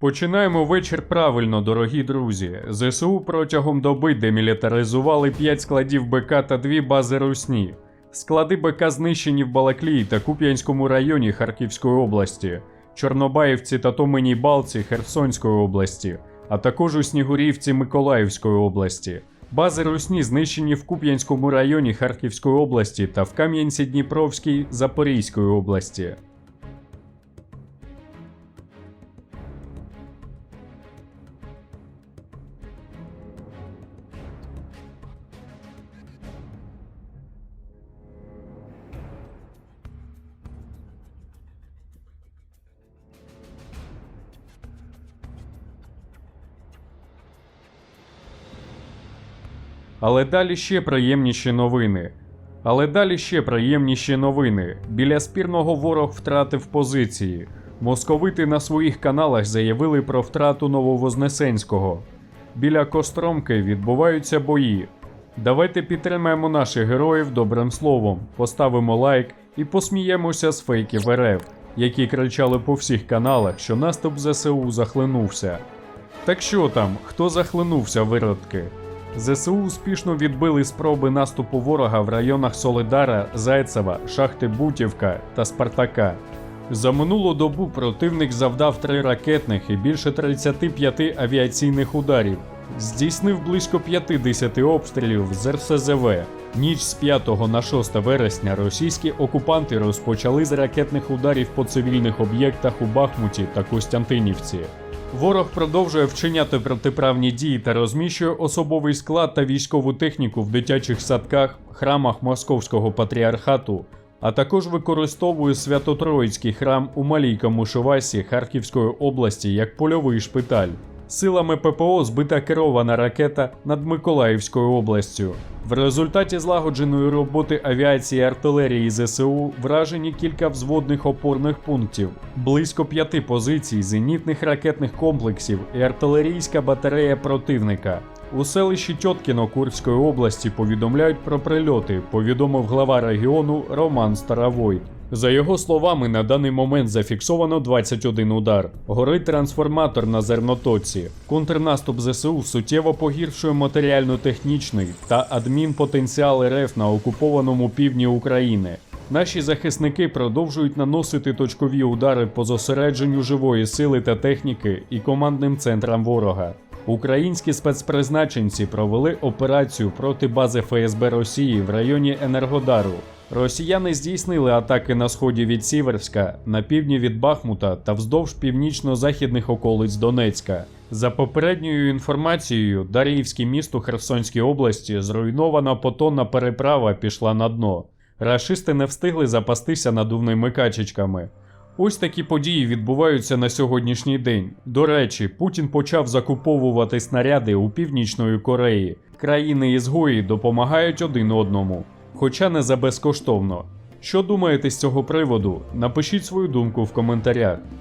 Починаємо вечір правильно, дорогі друзі. ЗСУ протягом доби демілітаризували 5 складів БК та 2 бази Русні. Склади БК знищені в Балаклії та Куп'янському районі Харківської області, Чорнобаївці та Томеній Балці Херсонської області, а також у Снігурівці Миколаївської області. Бази Русні знищені в Куп'янському районі Харківської області та в Кам'янці-Дніпровській Запорізької області. Але далі ще приємніші новини. Але далі ще приємніші новини. Біля спірного ворог втратив позиції. Московити на своїх каналах заявили про втрату Нововознесенського. Біля Костромки відбуваються бої. Давайте підтримаємо наших героїв добрим словом, поставимо лайк і посміємося з фейків РФ, які кричали по всіх каналах, що наступ ЗСУ захлинувся. Так що там, хто захлинувся, виродки? ЗСУ успішно відбили спроби наступу ворога в районах Солидара, Зайцева, Шахти Бутівка та Спартака. За минулу добу противник завдав три ракетних і більше 35 авіаційних ударів, здійснив близько 50 обстрілів з РСЗВ. Ніч з 5 на 6 вересня російські окупанти розпочали з ракетних ударів по цивільних об'єктах у Бахмуті та Костянтинівці. Ворог продовжує вчиняти протиправні дії та розміщує особовий склад та військову техніку в дитячих садках, храмах Московського патріархату, а також використовує Свято-Троїцький храм у Малій Камушевасі Харківської області як польовий шпиталь. Силами ППО збита керована ракета над Миколаївською областю. В результаті злагодженої роботи авіації артилерії ЗСУ вражені кілька взводних опорних пунктів, близько п'яти позицій зенітних ракетних комплексів і артилерійська батарея противника. У селищі Тьоткіно Курської області повідомляють про прильоти, повідомив глава регіону Роман Старовойт. За його словами, на даний момент зафіксовано 21 удар. Горить трансформатор на зернотоці. Контрнаступ ЗСУ суттєво погіршує матеріально-технічний та адмінпотенціал РФ на окупованому півдні України. Наші захисники продовжують наносити точкові удари по зосередженню живої сили та техніки і командним центрам ворога. Українські спецпризначенці провели операцію проти бази ФСБ Росії в районі Енергодару. Росіяни здійснили атаки на сході від Сіверська, на півдні від Бахмута та вздовж північно-західних околиць Донецька. За попередньою інформацією, Дар'ївське місто Херсонській області зруйнована потонна переправа пішла на дно. Рашисти не встигли запастися надувними качечками. Ось такі події відбуваються на сьогоднішній день. До речі, Путін почав закуповувати снаряди у Північної Кореї. Країни ізгої допомагають один одному, хоча не за безкоштовно. Що думаєте з цього приводу? Напишіть свою думку в коментарях.